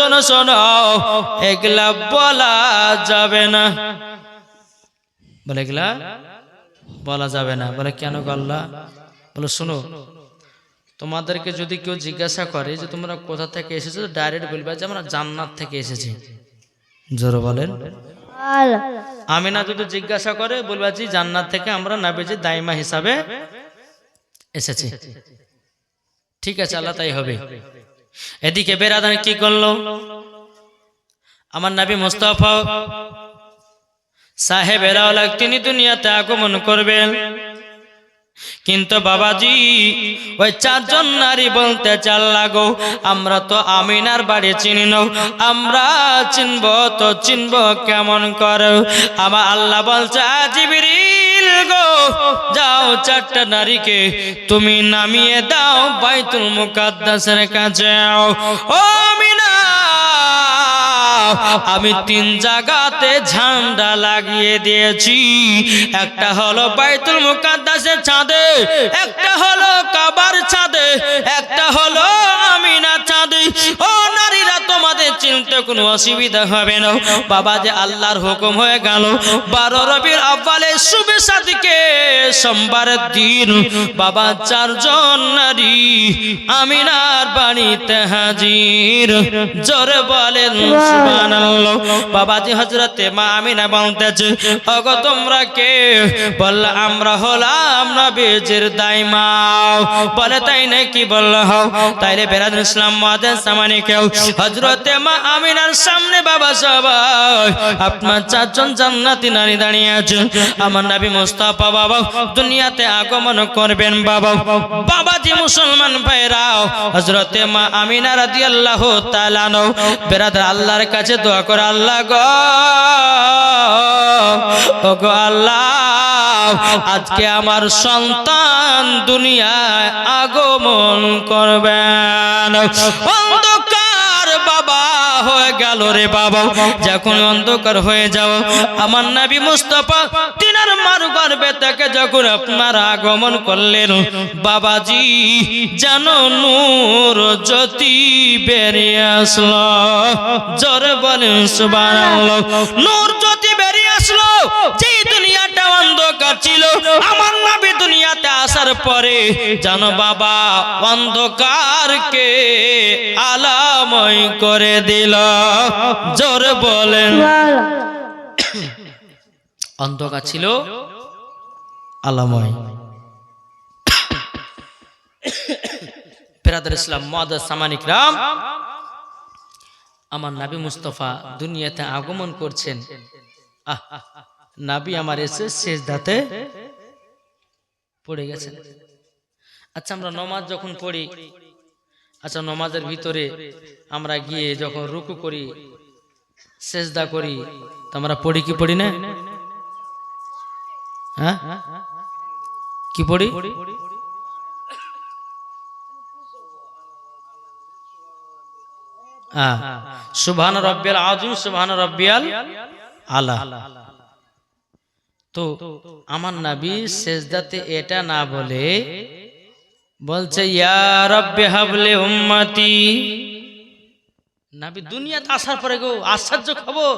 শোনো শোনো এগুলা বলা যাবে না। বলে এগুলা বলা যাবে না। বলে কেন গল্লা বলে শোনো তোমাদেরকে যদি কেউ জিজ্ঞাসা করে যে তোমরা কোথা থেকে এসেছ ডাইরেক্ট বলবে যে আমরা জান্নাত থেকে এসেছি। জোরে বলেন। আমি না যদি জিজ্ঞাসা করে বলবা যে জান্নাত থেকে আমরা নাবিজি দাইমা হিসাবে এসেছি। ঠিক আছে আল্লাহ তাই হবে। এদিকে বেরাদান কি করল? আমার নাবি মুস্তাফা সাহেবেরা তিনি দুনিয়াতে আগমন করবেন। কিন্তু বাবাজি, ওই চারজন নারী বলতে চাল লাগো, আমরা তো আমিনার বাড়ি চিনি নাও আমরা চিনব তো চিনব কেমন কর। আমার আল্লাহ বলছে জিবিরিল গো, যাও চারটা নারীকে তুমি নামিয়ে দাও বাইতুল মুকাদ্দাসের কাছে। ও আমি তিন জায়গাতে ঝান্ডা লাগিয়ে দিয়েছি। একটা হলো বাইতুল মুকাদ্দাসের ছাদে, একটা হলো কাবার ছাদে, একটা হলো আমিনা ছাদে। ও চিনতে কোনো অসুবিধা হবে না। বাবা যে আল্লাহর হুকুম হয়ে গেল। বারো রবির আব্বালে শুভে সাদিকে সোমবারের দিন বাবা চারজন নারী আমিনার বাড়িতে হাজির। জোরে বলেন, সুবহানাল্লাহ। বাবাজি হযরতে মা আমিনা বলতেছে, ওগো তোমরা কে? বলল, আমরা হলাম নবীজির দাইমা। বলে, তাই নাকি? বলল, হও। তাইলে বেরাদুল ইসলাম মাদের সামানে কেউ হযরতে মা আমিনার সামনে বাবা সবাই। আপনার চারজন জান্নাতি নারী দাঁড়িয়ে আছেন। আমার নবী মুস্তাফা বাবা, দুনিয়াতে আগমন করবেন বাবা। বাবা বাবাজি মুসলমান ভাইরাও হজরতে মা আমিনা রাদিয়াল্লাহু তাআলা নও বেরাদার আল্লাহর কাছে দোয়া করে, আল্লাহ গো আল্লাহ, আজকে আমার সন্তান দুনিয়ায় আগমন করবেন। হয়ে গেল রে বাবা যখন অন্ধকার হয়ে যাও, আমার নবী মুস্তফা তিনার মার থেকে যখন আপনার আগমন করলেন, বাবাজি জানো নূর জ্যোতি বেরিয়ে আসলো। বলেন নূর জ্যোতি বেরিয়ে আসলো। যে দুনিয়াটা অন্ধকার ছিল, আমার নবী দুনিয়াতে আসার পরে জানো বাবা অন্ধকারকে আলাময় করে দিল। জোর বলেন। অন্ধকার ছিল। আলাময়। ফেরাদুল ইসলাম মদ সামানিক রাম আমার নাবি মুস্তফা দুনিয়াতে আগমন করছেন। আহ নাবি আমার এসে শেষ দাতে পড়ে গেছেন। আচ্ছা আমরা নমাজ যখন পড়ি আচ্ছা নমাজের ভিতরে আমরা গিয়ে যখন রুকু করি, সেজদা করি, তো আমরা পড়ি কি পড়ি না? হ্যাঁ? কি পড়ি? সুবহান রব্বিয়াল আযীম, সুবহান রব্বিয়াল আলা। তো, আমার নবী সেজদাতে এটা না বলে বলছে ইয়া রব্বি হাবলি উম্মতি। দুনিয়াতে আসার পরে গো আশ্চর্য খবর।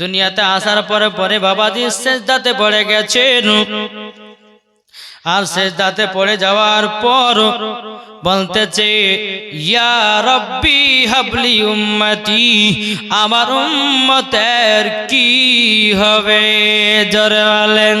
দুনিয়াতে আসার পরে পরে বাবাজি সেজদাতে পড়ে গেছেন আর সেজদাতে পড়ে যাওয়ার পর বলতেছে ইয়া রব্বি হাবলি উম্মতি আমার উম্মতের কি হবে? জোরে বলেন।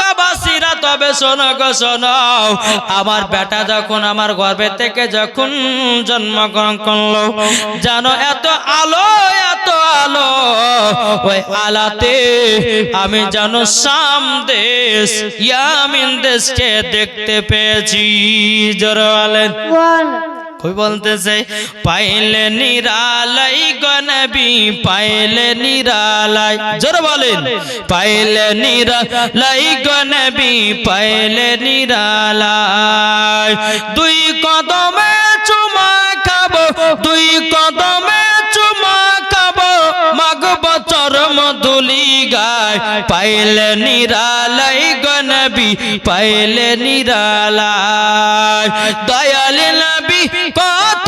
মক্কাবাসীরা তবে শোনো গো, শোনো। আমার বেটা যখন আমার গর্ভে থেকে যখন জন্মগ্রহণ করল জানো এত আলো এত আলো, ওই আলাতে আমি জানো সাম দেশ, ইয়ামিন দেশকে দেখতে পেয়েছি। জোরে বলেন। কই বলতেছে পাইলে নিরালাই গনবি পাইলে নিরালাই, জোরে বলেন, পাইলে নিরালাই গনবি পাইলে নিরালাই। দুই কদমে চুমা খাব, দুই কদমে চুমা খাব, মাগ বছর মধুলি গায়, পাইলে নিরালাই গনবি পাইলে নিরালাই। দয়াল নবী কত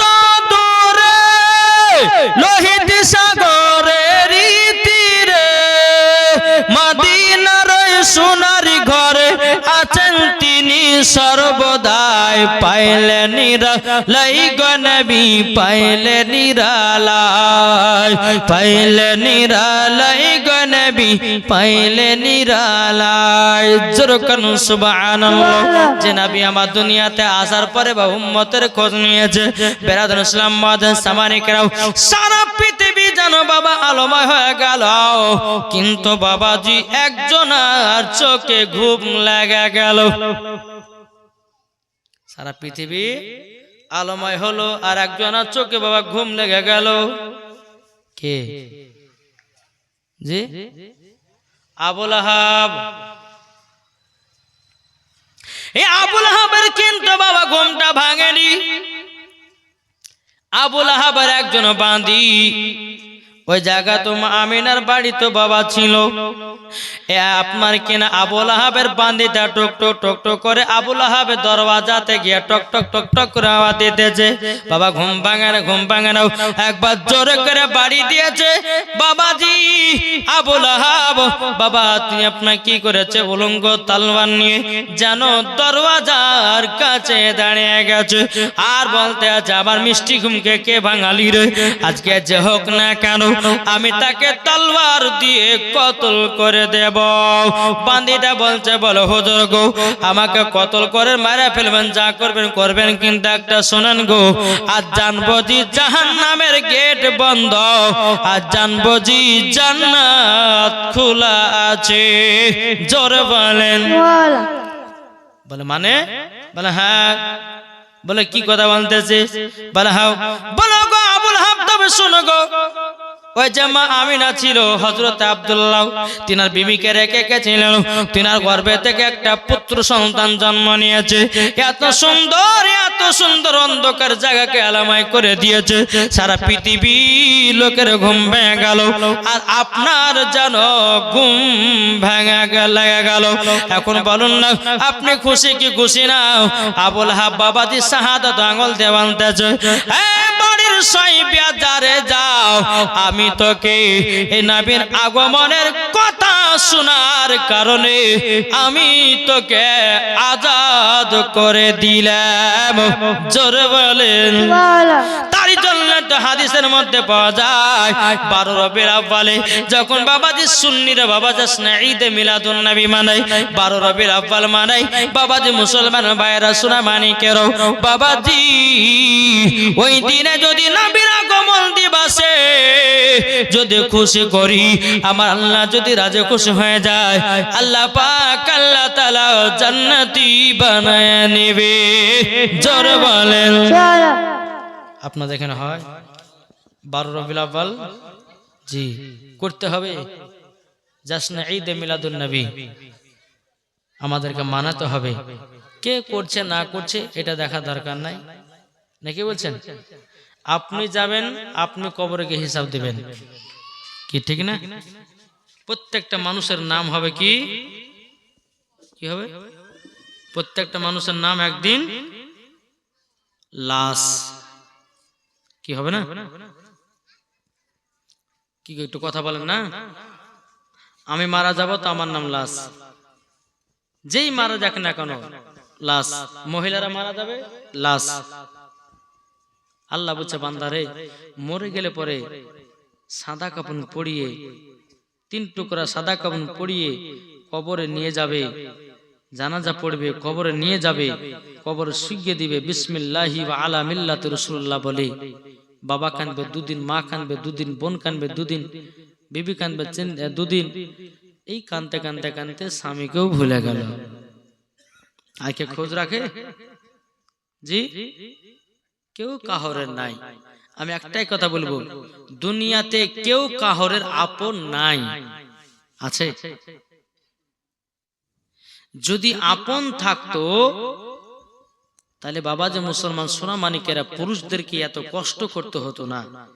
সর্বদাই পাইলে নিরালাই গনবি পাইলে নিরালাই পাইলে নিরালাই গনবি পাইলে নিরালাই। জোরকন সুবহানাল্লাহ। যে নবী আমার দুনিয়াতে আসার পরে বা উম্মতের খোঁজ নিয়েছে বেরাদুল ইসলাম মাদান সামানিকরাও সারা পৃথিবী জানো বাবা আলোময় হয়ে গেল। কিন্তু বাবাজি একজন আর চোখে ঘুম লেগে গেল। সারা পৃথিবী আলোময় হলো আর একজন চোখে বাবা ঘুম লেগে গেল। কে? জি? আবুল আহাব। এই আবুল আহাবের কিন্তু বাবা ঘুমটা ভাঙেনি। আবুল আহাবের একজন বাঁধি ওই জায়গা তো মা আমিনার বাড়ি তো বাবা ছিল। আপনার কিনা আবুল আহাবের বান্দিটা টক টক টক টক করে আবুল আহাবের দরওয়াজাতে গিয়ে টক টক টক টক করে আওয়াজ দিতেছে। বাবা, ঘুম ভাঙানো ঘুম ভাঙানো। একবার জোরে করে বাড়ি দিয়েছে। বাবাজি আবুল আহাব বাবা, তুমি আপনার কি করেছে? উলঙ্গ তালবান নিয়ে জানো দরওয়াজার কাছে দাঁড়িয়ে গেছে। আর বলতে আছে আবার মিষ্টি ঘুমকে কে ভাঙালি রে? আজকে যে হোক না কেন, আমি তাকে তলবার দিয়ে কতল করে দেব। বান্দিটা বলছে বলো হুজুর গো আমাকে কতল করে মারা ফেলবেন যা করবেন করবেন কিন্তু একটা শোনেন গো আজ জানব জি জাহান নামের গেট বন্ধ আজ জানব জি জান্নাত খোলা আছে। জোরে বলেন। বলে। মানে? বলে হ্যাঁ। বলে কি কথা বলতেছে বলে হ্যাঁ বলো গো আবুল হাব তবে শোনো গো ওই যে মা আমিনা ছিল হজরত আব্দুল্লাহ। তিনার বিবিকে রেখে গেছিলেন। তিনার গর্ভে থেকে একটা পুত্র সন্তান জন্ম নিয়েছে। এত সুন্দর এত সুন্দর অন্ধকার জায়গাকে আলামাই করে দিয়েছে। সারা পৃথিবী লোকের ঘুম ভেঙে গেল। আর আপনার যেন ঘুম ভেঙে লেগে গেল। এখন বলুন না, আপনি খুশি কি খুশি না? আবুল হাব বাবাজি শাহাদত আঙুল দেওয়ানতেছে বাড়ির যাও। আমি তোকে এ নবীর আগমনের কথা শোনার কারণে আমি তোকে আজাদ করে দিলাম। জোরে বলেন। তারই জন্য তো হাদিসের মধ্যে পাওয়া যায় বারো রবির আব্বালে যখন বাবাজি সুন্নিরা বাবা যাস না ঈদে মিলাদুন নবী মানাই বারো রবির আব্বাল মানাই বাবাজি মুসলমান ভাইয়েরা শোনা মানিকেরও বাবাজি ওই দিনে যদি নবীর আগমন দিবাসে যদি খুশি করি, আমার আল্লাহ যদি রাজে খুশি হয়ে যায়, আল্লাহ পাক আল্লাহ জান্নাতি বানায় নেবে। বলেন। আপনাদের এখানে হয়? বারো রবিল জি, করতে হবে। জাসনা ঈদ মিলাদুন নবী। আমাদেরকে মানাতে হবে। কে করছে, না করছে, এটা দেখা দরকার নাই। নাকি বলছেন? আপনি যাবেন আপনি কবরে গিয়ে হিসাব দিবেন। কি ঠিক না? প্রত্যেকটা মানুষের নাম হবে কি? কি হবে? প্রত্যেকটা মানুষের নাম একদিন লাশ। কি হবে না? কি একটু কথা বলেন না? আমি মারা যাব তো আমার নাম লাশ। যেই মারা যাক না কেন লাশ। মহিলারা মারা যাবে লাশ। আল্লাহ বলছে বান্দারে মরে গেলে পরে সাদা কাপড় পরিয়ে, তিন টুকরা সাদা কাপড় পরিয়ে কবরে নিয়ে যাবে। জানাজা পড়বে, কবরে নিয়ে যাবে, কবরে শুইয়ে দিবে। বিসমিল্লাহি বা আলা মিল্লাত রসুল্লাহ বলে। বাবা কানবে দুদিন, মা কানবে দুদিন, বোন কানবে দুদিন, বিবি কানবে দুদিন। এই কানতে কানতে কানতে স্বামীকেও ভুলে গেল। আইকে খোঁজ রাখে? জি? কেউ কাহরের নাই। আমি একটাই কথা বলব দুনিয়াতে কেউ কাহরের আপন নাই। আছে? যদি আপন থাকতো তাহলে বাবা যে মুসলমান সোনা মানিকেরা পুরুষদেরকে এত কষ্ট করতে হতো না।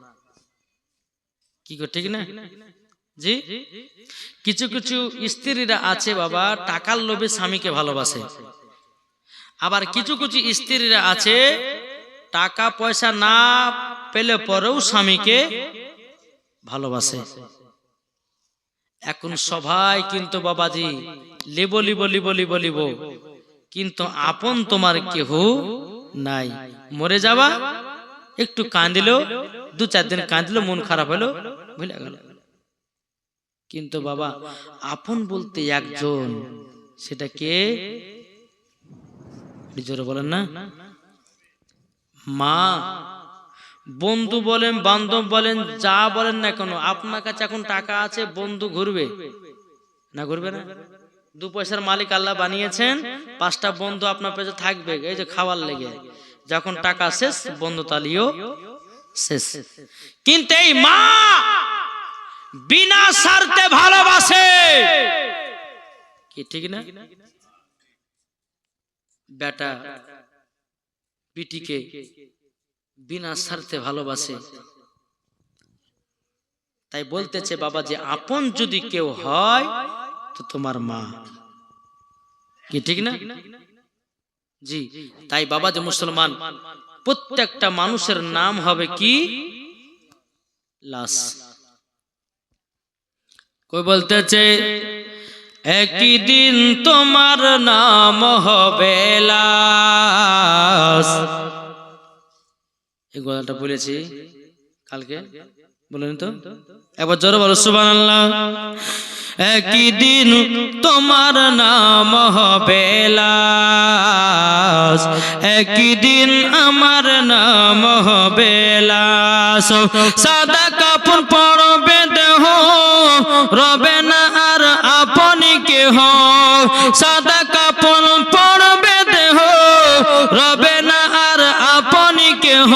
কি ঠিক না? জি? কিছু কিছু স্ত্রীরা আছে বাবা টাকার লোভে স্বামীকে ভালোবাসে। আবার কিছু কিছু স্ত্রীরা আছে টাকা পয়সা না পেলে পরেও স্বামীকে ভালোবাসে। এখন সবাই কিন্তু, বাবাজি, লিব লিব লিব লিব লিব। কিন্তু আপন তোমার কেহ নাই। মরে যাবা, একটু কাঁদিল দু চার দিন কাঁদিল মন খারাপ হলো, ভুলে গেল। কিন্তু বাবা, আপন বলতে একজন সেটা কে জোরে বলেন না মা, বন্ধু বলেন, বান্ধব বলেন, যা বলেন না কেন, আপনার কাছে এখন টাকা আছে, বন্ধু ঘুরবে। না ঘুরবে না? দু পয়সার মালিক আল্লাহ বানিয়েছেন, পাঁচটা বন্ধু আপনার পেছনে থাকবে, এই যে খাওয়ার লেগে। যখন টাকা শেষ, বন্ধু তালিও শেষ। কিন্তু এই মা বিনা স্বার্থে ভালোবাসে। কি, ঠিক না? বেটা বিটিকে বিনা স্বার্থে ভালোবাসে। তাই বলতেছে বাবা যে আপন যদি কেউ হয়, তো তোমার মা। কি ঠিক না? জি, তাই বাবা যে মুসলমান, প্রত্যেকটা মানুষের নাম হবে কি? লাশ। কই বলতেছে একই দিন তোমার নাম হবে এই গলাটা বলেছি কালকে, বলেন তো? বলো সুবান একই দিন তোমার নাম হবে একই দিন আমার নাম হবে সাদা কাপড় পরবে দেহ, রবে কেহ সাদা কাপড় পরবে দেহ। রবে না আর আপনি কেহ।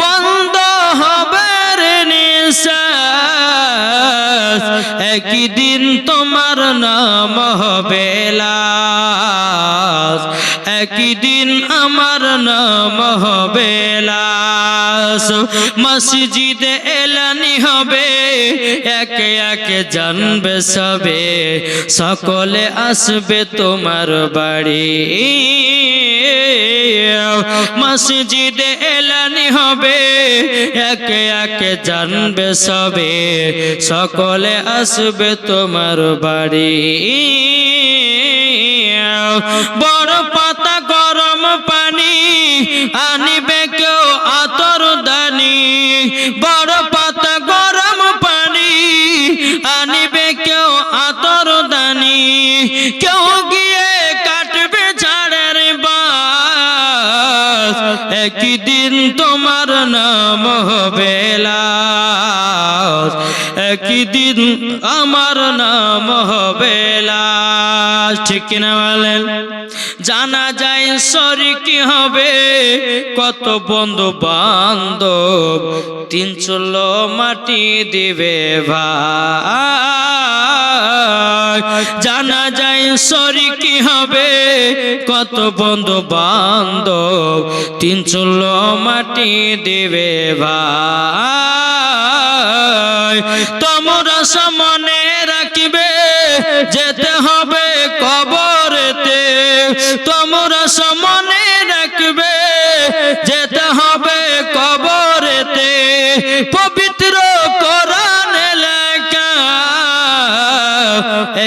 বন্ধ হবে একই দিন তোমার নাম হবে লাশ। একই দিন আমার নাম হবে লাশ। মসজিদে এলানি হবে, একে একে জানবে সবে। সকলে আসবে তোমার বাড়ি। মসজিদে এলানি হবে, একে একে জানবে সবে। সকলে আসবে তোমার বাড়ি। বড় পাতা গরম পানি আনিবে কেউ আতর দানি। বড় পাতা গরম পানি আনিবে কেউ আতর দানি। কেউ গিয়ে কাটবে ছাড়ের বাস, একই একই দিন আমার নাম হবে লাশ। ঠিক কিনা বলেন? জানা যায় সরি কি হবে? কত বন্ধু বান্ধব তিন চুলো মাটি দিবে ভাই। জানা যায় কি হবে? কত বন্ধু বান্ধব তিন চুলো মাটি দিবে ভাই। তোমরা সামনে রাখিবে, যেতে হবে কবরেতে। তোমরা সামনে রাখবে, যেতে হবে কবরেতে। পবিত্র কোরআন লেখা,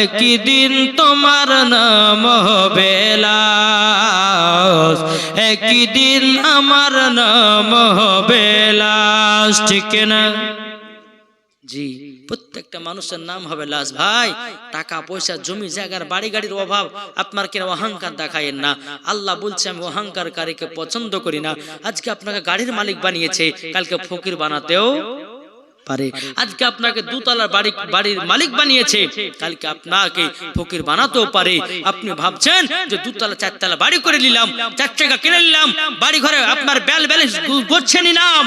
একই দিন তোমার নাম হবে লাশ। একই দিন আমার নাম হবে লাশ, ঠিক না? জি। প্রত্যেকটা মানুষের নাম হবে লাশ। ভাই, টাকা পয়সা, জমি, জায়গার, বাড়ি, গাড়ির অভাব, আপনার কেন অহংকার দেখায়েন না। আল্লাহ বলছে, আমি অহংকারকারীকে পছন্দ করি না। আজকে আপনাকে গাড়ির মালিক বানিয়েছে, কালকে ফকির বানাতেও পারে। আজকে আপনাকে দুতলার বাড়ি, বাড়ির মালিক বানিয়েছে, কালকে আপনাকে ফকির বানাতেও পারে। আপনি ভাবছেন যে দুতলা, চারতলা বাড়ি করে নিলাম, চার টাকা কিনে নিলাম বাড়ি ঘরে আপনার ব্যাল ব্যালেন্স করছে নিলাম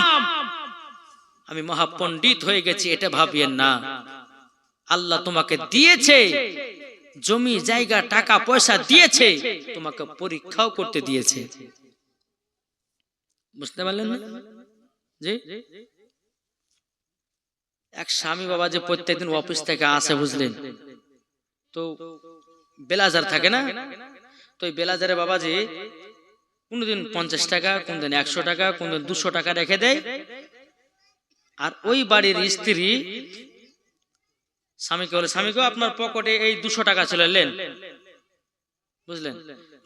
আমি মহাপণ্ডিত হয়ে গেছি, এটা ভাবিয়েন না। আল্লাহ তোমাকে দিয়েছে, জমি, জায়গা, টাকা, পয়সা দিয়েছে, তোমাকে পরীক্ষাও করতে দিয়েছে। বুঝতে পারলেন? না জি? এক স্বামী বাবা যে প্রত্যেকদিন অফিস থেকে আসে, বুঝলেন? তো বেলাজার থাকে না? তো ওই বেলাজারে বাবাজি কোনদিন পঞ্চাশ টাকা, কোনদিন একশো টাকা, কোনদিন দুশো টাকা রেখে দেয়। আর ওই বাড়ির স্ত্রী স্বামীকে বলে স্বামীকে আপনার পকেটে এই দুশো টাকা ছিল, লেন। বুঝলেন?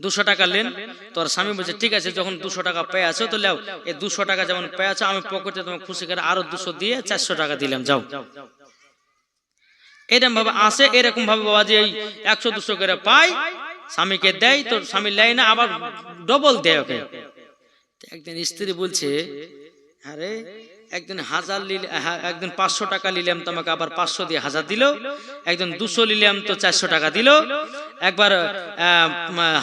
দুশো টাকা লেন। তোর স্বামী বলছে, ঠিক আছে, যখন দুশো টাকা পেয়ে আছো, তো লেও এই দুশো টাকা যেমন পেয়ে আছো, আমি পকেটে তোমার খুশি করে আরও দুশো দিয়ে চারশো টাকা দিলাম, যাও। এরকম ভাবে আসে এরকম ভাবে বাবা যে একশো, দুশো করে পাই স্বামীকে দেয়, তো স্বামী লেয় না, আবার ডবল দেয় ওকে। একদিন স্ত্রী বলছে, আরে একদিন হাজার নিলে হ্যাঁ, একদিন পাঁচশো টাকা নিলাম তোমাকে আবার পাঁচশো দিয়ে হাজার দিল। একদিন দুশো নিলাম তো চারশো টাকা দিল। একবার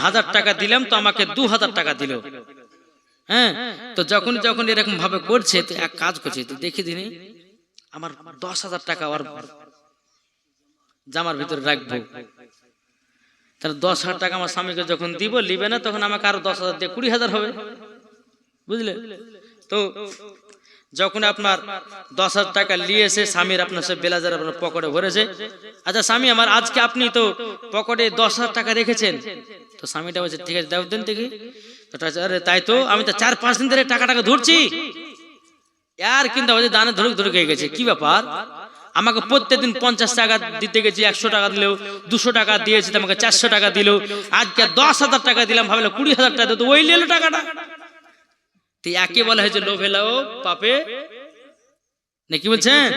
হাজার টাকা দিলাম তো আমাকে দু হাজার টাকা দিল। হ্যাঁ? তো যখন যখন এরকম ভাবে করছে তো এক কাজ করছে তো দেখি দিনে আমার দশ হাজার টাকা আর জামার ভিতরে রাখব। তাহলে দশ হাজার টাকা আমার স্বামীকে যখন দিব লিবে না তখন আমাকে আরও দশ হাজার দিয়ে কুড়ি হাজার হবে। বুঝলে? তো যখন আপনার দশ হাজার টাকা নিয়েছে স্বামীর আপনার সে বেলাজার আপনার পকেটে ভরেছে। আচ্ছা স্বামী, আমার আজকে আপনি তো পকেটে দশ হাজার টাকা রেখেছেন। তো স্বামীটা বলছে, ঠিক আছে, দাও দেন দেখি। আরে, তাই তো, আমি তো চার পাঁচ দিন ধরে টাকা টাকা ধরছি। আর কিন্তু আমাদের দানে ধরুক ধরুক হয়ে গেছে। কি ব্যাপার? আমাকে প্রত্যেকদিন পঞ্চাশ টাকা দিতে গেছি, একশো টাকা দিলেও, দুশো টাকা দিয়েছি আমাকে চারশো টাকা দিল। আজকে দশ হাজার টাকা দিলাম, ভাবলে কুড়ি হাজার টাকা দিত ওই নিল টাকাটা। তো একে বলা হয়েছে লোভেলাও পাপে। নাকি বলছেন?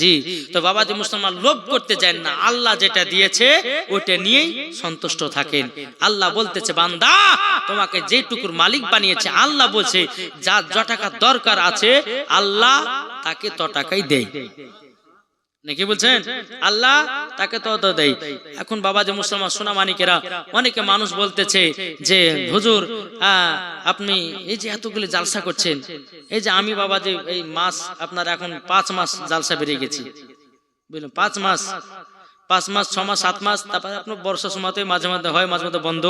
জি তো বাবাজি মুসলমান লোভ করতে চান না আল্লাহ যেটা দিয়েছে ওটা নিয়েই সন্তুষ্ট থাকেন। আল্লাহ বলতেছে বান্দা তোমাকে যেটুকুর মালিক বানিয়েছে আল্লাহ বলছে যা য টাকার দরকার আছে আল্লাহ তাকে ত টাকাই দেয়। নাকি বলছেন? আল্লাহ তাকে তো তো দেয় এখন বাবা যে মুসলমান, সোনা মানিকেরা, অনেকে মানুষ বলতেছে যে, হুজুর আপনি এই যে এতগুলি জালসা করছেন, এই যে আমি বাবা যে এই মাস আপনার এখন পাঁচ মাস জালসা বেরিয়ে গেছি। বুঝলেন? পাঁচ মাস। পাঁচ মাস, ছ মাস, সাত মাস, তারপরে আপনার বর্ষার সময়তে মাঝে মাঝে হয়, মাঝে মাঝে বন্ধ।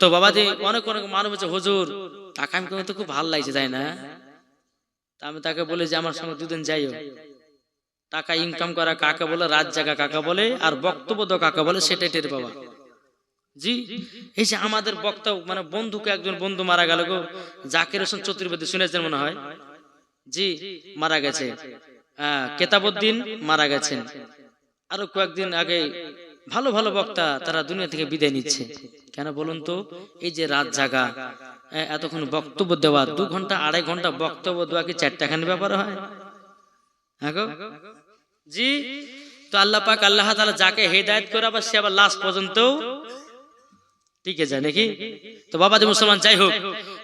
তো বাবা যে অনেক অনেক মানুষ বলছে, হুজুর টাকা আমি তো খুব ভালো লাগছে, তাই না? আমি তাকে বলি যে, আমার সঙ্গে দুদিন যাইও। টাকা ইনকাম করা কাকে বলে রাত জায়গা কাকা বলে আর বক্তব্য দেওয়া কাকে বলে সেটাই টের বাবা জি? এই যে আমাদের বক্তব্য মানে বন্ধুকে একজন বন্ধু মারা গেল গো জাকির হোসেন চতুর্বেদী শুনেছেন মনে হয়? জি মারা গেছে। কেতাবুদ্দিন মারা গেছেন। আরও কয়েকদিন আগে ভালো ভালো বক্তা তারা দুনিয়া থেকে বিদায় নিচ্ছে। কেন বলুন তো? এই যে রাত জাগা এতক্ষণ বক্তব্য দেওয়া দু ঘণ্টা আড়াই ঘণ্টা বক্তব্য দেওয়া কি চারটাখানি ব্যাপার হয়? হ্যাঁ গো? জি, তো আল্লাহ পাক আল্লাহ তাআলা যাকে হেদায়েত করে আবার সে আবার লাস্ট পর্যন্ত ঠিক আছে নাকি? তো বাবাজি মুসলমান, যাই হোক,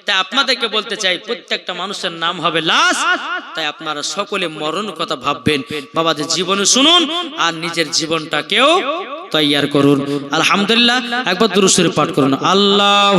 তাই আপনাদেরকে বলতে চাই, প্রত্যেকটা মানুষের নাম হবে লাশ তাই আপনারা সকলে মরণ কথা ভাববেন। বাবাদের জীবনে শুনুন আর নিজের জীবনটাকেও তৈয়ার করুন। আলহামদুলিল্লাহ, একবার দুরুসুরে পাঠ করুন। আল্লাহ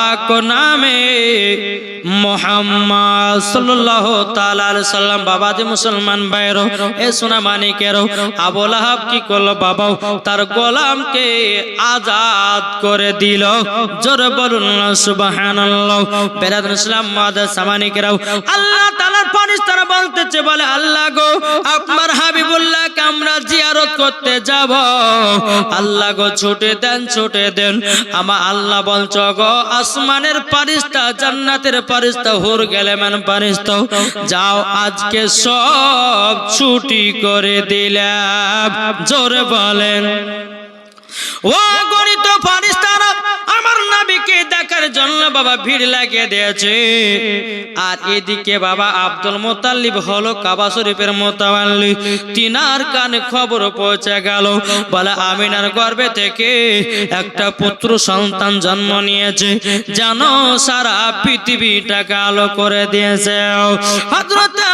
পাক নামে মোহাম্মদ সাল্লাল্লাহু তাআলা আলাইহি সাল্লাম, বাবা যে মুসলমান ভাইরো এ সোনা মানিকেরো আবুল হাব কি করল বাবা? তার গোলামকে আজাদ করে দিল। জোরে বলুন সুবহানাল্লাহ। বেরাদুল ইসলাম মাদার সামানিকেরাও আল্লাহ তাআলার পানি ফারিস্তারা বলতেছে, বলে, আল্লাহ গো, আপনার হাবিবুল্লাহকে আমরা জিয়ারত করতে যাব। আল্লাহ গো, ছুটে দেন ছুটে দেন। আমার আল্লাহ বলছ গো আসমানের পারিস্তা জান্নাতের পারিস্তা হুর গেলে মান পারিস্তা যাও, আজকে সব ছুটি করে দিলাম। জোরে বলেন। ও গণিত আমার খবর পৌঁছে বলে গর্ভে থেকে একটা পুত্র সন্তান জন্ম নিয়েছে জানো সারা পৃথিবীটাকে আলো করে দিয়েছে।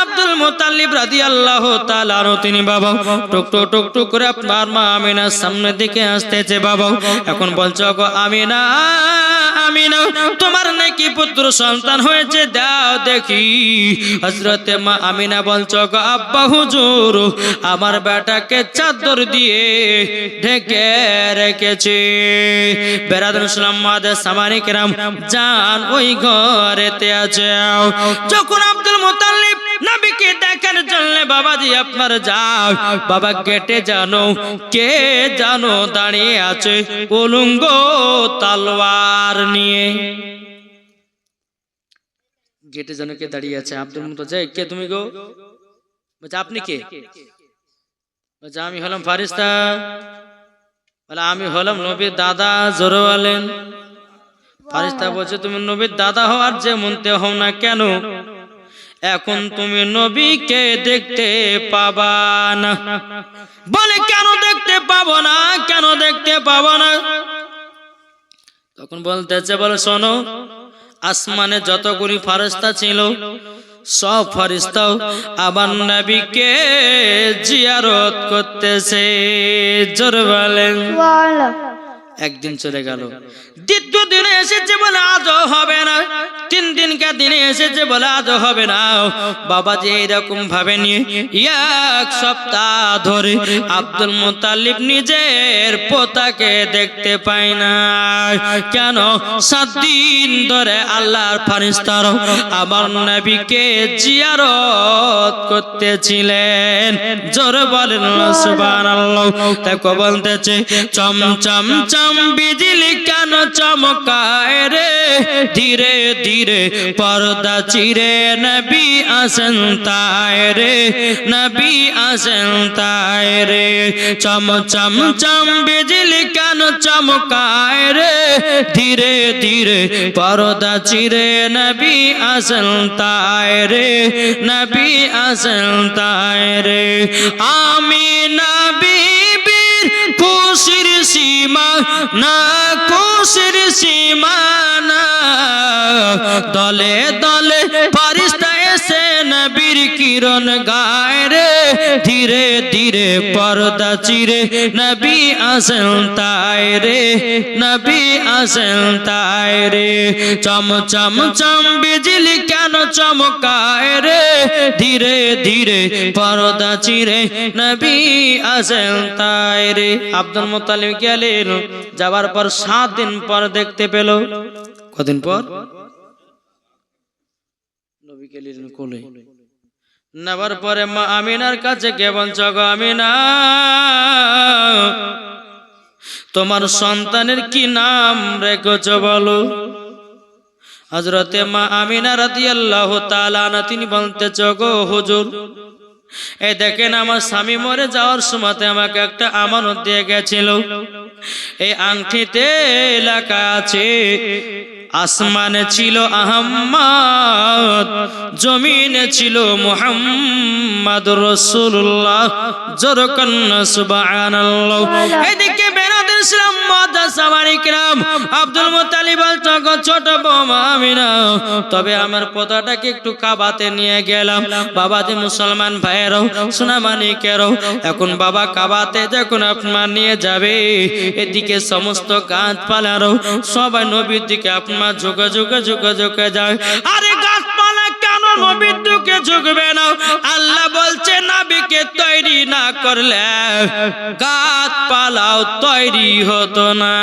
আব্দুল মোতাল্লিব তাআলা আরও তিনি বাবা টুক টুক টুক টুক করে আপনার মা আমিনার সামনের দিকে আসতেছে। বাবা, এখন বলছো, গো আমিনা আমিনা, তোমার নাকি পুত্র সন্তান হয়েছে, দাও দেখি। হযরতে মা আমিনা বলছো, গো আব্বা হুজুর, আমার বেটাকে চাদর দিয়ে ঢেকে রেখেছে। বেরাদুল ইসলাম মাদের সামানিক রাম, জান ওই ঘরেতে আছে। যখন আব্দুল মোতাল্লিব নবীকে দেখার জন্য বাবাজি আপনার যাও। বাবা গেটে জানো, কে জানো দাঁড়িয়ে আছে উলুঙ্গ তালওয়ার নিয়ে। গেটে জানো কে দাঁড়িয়ে আছে, আব্দুল মোতাজে কে তুমি গো? বলছে, আপনি কে? বলছে, আমি হলাম ফারিস্তা। বলে, আমি হলাম নবীর দাদা জোরে বলেন ফারিস্তা বলছে, তুমি নবীর দাদা হও আর যে মনতে হও না কেন? এখন তুমি নবীকে দেখতে পাবা না। বলে, কেন দেখতে পাবো না? কেন দেখতে পাবো না? তখন বলতেছে, বলে, শোনো, আসমানে যতগুলি ফারিস্তা ছিল, সব ফারিস্তাও আবার নবীকে জিয়ারত করতেছে। জোর বলেন। একদিন চলে গেল। দ্বিতীয় দিনে এসেছে বলে আজও হবে না। তিন দিনকার দিনে এসেছে বলে আজও হবে না। বাবা যে এরকম ভাবে নিয়ে এক সপ্তাহ ধরে আব্দুল মোতালিব নিজের পোতাকে দেখতে পায় না। কেন? সাত দিন ধরে আল্লাহর ফারিস্তার আমার নবীকে জিয়ারত করতেছিলেন। জোর বলেন সুবহানাল্লাহ। তাকে বলতেছে, চম চম চম বিজলি কেন চমকায় রে? ধীরে ধীরে পর্দা চিরে নবী আসেন তাই রে, নবী আসেন তাই রে। চম চম চম বিজলি কেন চমকায় রে? ধীরে ধীরে পর্দা চিরে নবী আসেন তাই রে, নবী আসেন তাই রে। আমি নবী খুশির সীমা না খুশির সীমা না। দলে দলে ফারিস্তা এসে নবীর কিরণ গায় রে। ধীরে ধীরে পর্দা চিরে নবী আসেন তাই রে, নবী আসেন তাই রে। চম চম চম বিজলি কেন চমকায় রে? ধীরে ধীরে পর্দা চিরে নবী আসেন তাই রে। আব্দুল মোতালিব গেলেন যাবার পর সাত দিন পর দেখতে পেল। কদিন পর? নবী গেলেন কোলে? নেবার পরে মা আমিনার কাছে কে বলছ গো আমিনা? তোমার সন্তানের কি নাম রেখেছ বলো? হজরতে মা আমিনা রাদিয়াল্লাহু তাআলা আনহা তিনি বলতেছ, গো হুজুর, এই দেখেন আমার স্বামী মরে যাওয়ার সময়তে আমাকে একটা আমানত দিয়ে গেছিল। এই আংটিতে এলাকা আছে আসমানে ছিল আহম্মদ জমিনে ছিল মোহাম্মদ রসুল্লাহ জরকন্না সুবাহ এদিকে একটু কাবাতে নিয়ে গেলাম। বাবা মুসলমান এখন বাবা কাবাতে আপনার নিয়ে যাবে, এদিকে সমস্ত গাছপালারও সবাই নবীর দিকে আপনার ঝুঁকে ঝুঁকে যায়। আরে গাছপালা দিকে ঝুঁকবে না। আল্লাহ বলছে নবীকে তৈরি না করলে গাছপালাও তৈরি হতো না।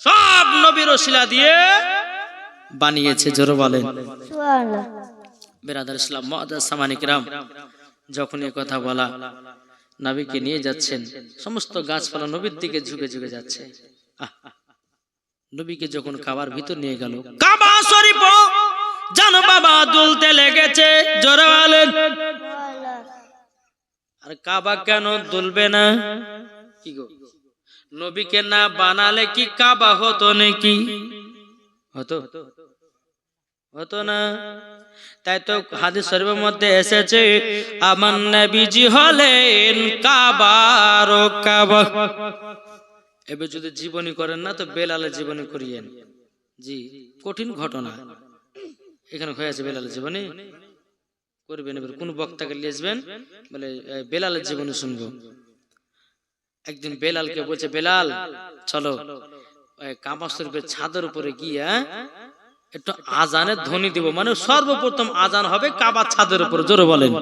সব নবীর শিলা দিয়ে বানিয়েছে জোর বলেন। বেরাদার ইসলাম যখন এ কথা বলা নবীকে নিয়ে যাচ্ছেন সমস্ত গাছপালা নবীর দিকে ঝুঁকে ঝুঁকে যাচ্ছে। নবীকে যখন খাবার ভিতর নিয়ে গেল কাবা শরীফ জানো বাবা দুলতে লেগেছে, জোরে বলেন। আর কাবা কেন দুলবে না? কি গো? নবীকে না বানালে কি কাবা হতো নাকি? হতো। হতো না। তাই তো হাদিস শরীফের মধ্যে এসেছে আমার নবীজি হলেন কাবার ও কাবা। এবার যদি জীবনী করেন না, তো বেলালের জীবনী করিয়েন। জি, কঠিন ঘটনা। এখানে হয়ে আছে বেলালের জীবনে। করবেন এবার কোন বক্তাকে নিয়ে আসবেন? বলে বেলালের জীবনী শুনব। একদিন বেলালকে বলছে বেলাল চলো কাবা শরীফের ছাদের উপরে গিয়ে একটু আজানের ধ্বনি দিব। মানে সর্বপ্রথম আজান হবে কাবার ছাদের উপরে জোরে বলেন।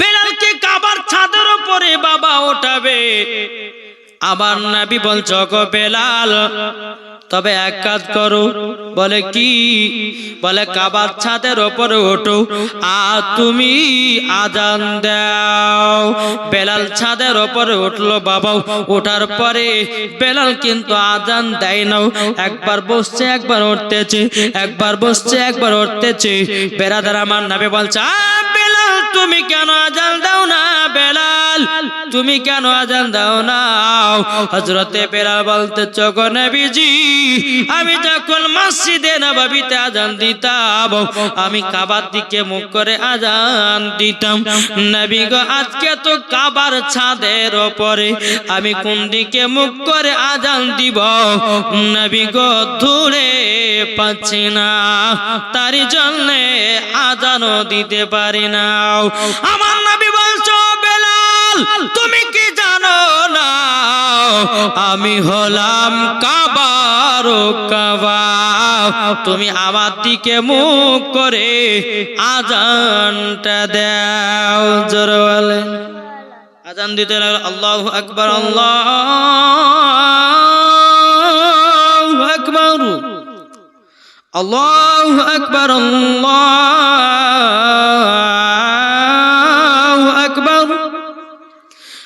বেলালকে কাবার ছাদের উপরে বাবা ওঠাবে। আবার নাবি বলছ গো বেলাল তবে এক কাজ করো বলে কি? বলে কাবার ছাদের ওপরে ওঠো আর তুমি আজান দাও। বেলাল ছাদের ওপরে উঠল বাবা ওঠার পরে বেলাল কিন্তু আজান দেয় নাও একবার বসছে একবার উঠতেছে একবার বসছে একবার উঠতেছে। বেরাদার আমার নাবে বলছে "আ, বেলাল তুমি কেন আজান দাও না, বেলাল? তুমি কেন আজান দাও না? হজরতে বেলাল বলতে, চোখ নবীজি, আমি যখন মসজিদে নবাবিতে আজান দিতাম, আমি কাবার দিকে মুখ করে আজান দিতাম। নবী গো, আজকে তো কাবার ছাদের ওপরে আমি কোন দিকে মুখ করে আজান দিব? নবী গো, ধুরে পাচ্ছি না, তার জন্যে আজানও দিতে পারি না। আমার নবী বলছো, বেলাল, তুমি কি জানো না? আমি হলাম কাবার কাবা। তুমি আমার দিকে মুখ করে আজানটা দাও। জোর বলে। আজান দিতে লাগল আল্লাহ আকবর আল্লাহ আকবর। আল্লাহ আকবর, আল্লাহ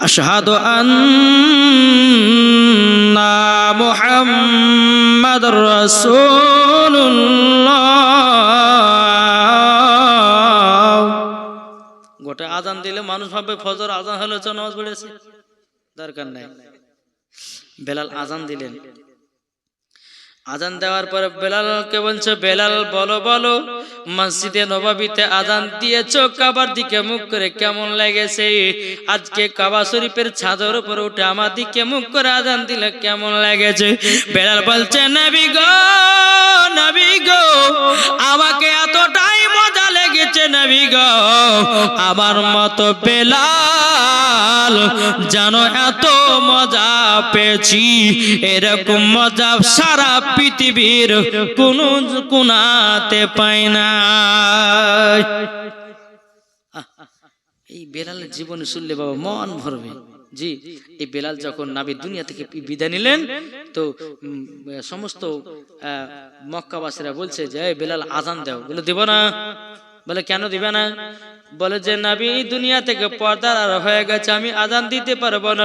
أشهد أن محمد رسول الله গোটা আজান দিলে মানুষ ভাবে ফজর আজান হলে তো নামাজ পড়েছে দরকার নাই বেলাল আজান দিলেন আজান দেওয়ার পরে বেলালকে বলছে, বেলাল, বলো বলো, মসজিদে নবাবিতে আজান দিয়েছ? কাবার দিকে মুখ করে কেমন লেগেছে? আজকে কাবা শরীফের ছাদের উপর উঠে আমার দিকে মুখ করে আজান দিলে কেমন লেগেছে? বেলাল বলছে, নবী গো নবী গো, আমাকে এতটাই মজা লেগেছে, নবী গো, আমার মতো বেলাল জানো এত মজা পেয়েছি। এরকম মজা সারা পৃথিবীর কোন কোনাতে পাই না। এই বেলালের জীবনে শুনলে বাবা মন ভরবে। জি, এই বেলাল যখন নাবি দুনিয়া থেকে বিদায় নিলেন, তো সমস্ত মক্কাবাসীরা বলছে যে, "এই বেলাল আজান দাও। বলে, দিব না। বলে, কেন দিবে না? বলে যে, নাবি দুনিয়া থেকে পর্দার আর হয়ে গেছে, আমি আজান দিতে পারব না।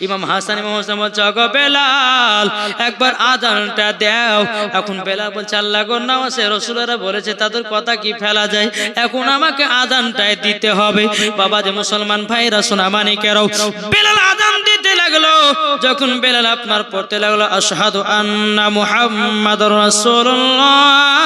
ইমাম হাসান ইমাম হোসেন বলছে, "ওগো বেলাল, একবার আজানটা দাও। এখন বেলাল বলছে, আল্লাহ গো, নামাজে রসুলেরা বলেছে, তাদের কথা কি ফেলা যায়? এখন আমাকে আজানটাই দিতে হবে। বাবা যে, মুসলমান ভাইরা, সোনা মানিকেরাও বেলাল আজান দিতে লাগল। যখন বেলাল আপনার পড়তে লাগল, আশহাদু আন্না মুহাম্মাদুর রাসূলুল্লাহ।